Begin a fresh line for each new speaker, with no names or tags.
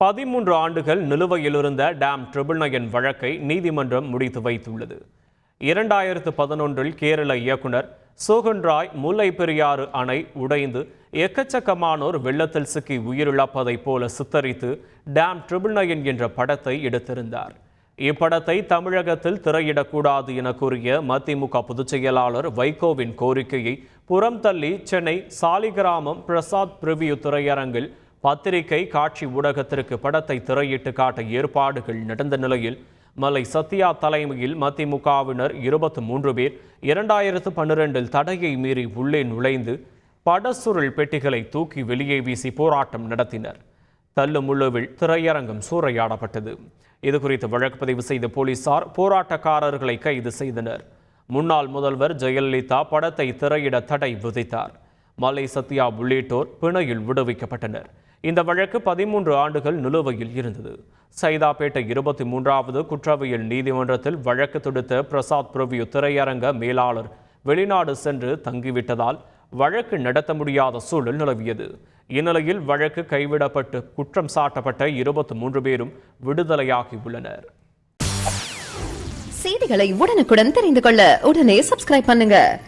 பதிமூன்று ஆண்டுகள் நிலுவையில் இருந்த டேம் ட்ரிபிள் நயன் வழக்கை நீதிமன்றம் முடித்து வைத்துள்ளது. இரண்டாயிரத்து பதினொன்றில் கேரள இயக்குனர் சோகன் ராய் முல்லை பெரியாறு அணை உடைந்து எக்கச்சக்கமானோர் வெள்ளத்தில் சிக்கி உயிரிழப்பதைப் போல சித்தரித்து டேம் ட்ரிபிள் நயன் என்ற படத்தை எடுத்திருந்தார். இப்படத்தை தமிழகத்தில் திரையிடக்கூடாது என கூறிய மதிமுக பொதுச் செயலாளர் வைகோவின் கோரிக்கையை புறம் தள்ளி சென்னை சாலிகிராமம் பிரசாத் பிரிவியூ திரையரங்கில் பத்திரிகை காட்சி ஊடகத்திற்கு படத்தை திரையிட்டு காட்ட ஏற்பாடுகள் நடந்த நிலையில் மலை சத்யா தலைமையில் மதிமுகவினர் இருபத்தி மூன்று பேர் இரண்டாயிரத்து பன்னிரெண்டில் தடையை மீறி உள்ளே நுழைந்து படசுருள் பெட்டிகளை தூக்கி வெளியே வீசி போராட்டம் நடத்தினர். தள்ளுமுழுவில் திரையரங்கம் சூறையாடப்பட்டது. இது குறித்து வழக்கு பதிவு செய்த போலீசார் போராட்டக்காரர்களை கைது செய்தனர். முன்னாள் முதல்வர் ஜெயலலிதா படத்தை திரையிட தடை விதித்தார். மலை சத்யா உள்ளிட்டோர் பிணையில் விடுவிக்கப்பட்டனர். இந்த வழக்கு பதிமூன்று ஆண்டுகள் நிலுவையில் இருந்தது. சைதாப்பேட்டை இருபத்தி மூன்றாவது குற்றவியல் நீதிமன்றத்தில் வழக்கு தொடுத்த பிரசாத் பிரவியு திரையரங்க மேலாளர் வெளிநாடு சென்று தங்கிவிட்டதால் வழக்கு நடத்த முடியாத சூழல் நிலவியது. இந்நிலையில் வழக்கு கைவிடப்பட்டு குற்றம் சாட்டப்பட்ட இருபத்தி மூன்று பேரும் விடுதலையாகி உள்ளனர்.
செய்திகளை உடனுக்குடன் தெரிந்து கொள்ள உடனே சப்ஸ்கிரைப் பண்ணுங்க.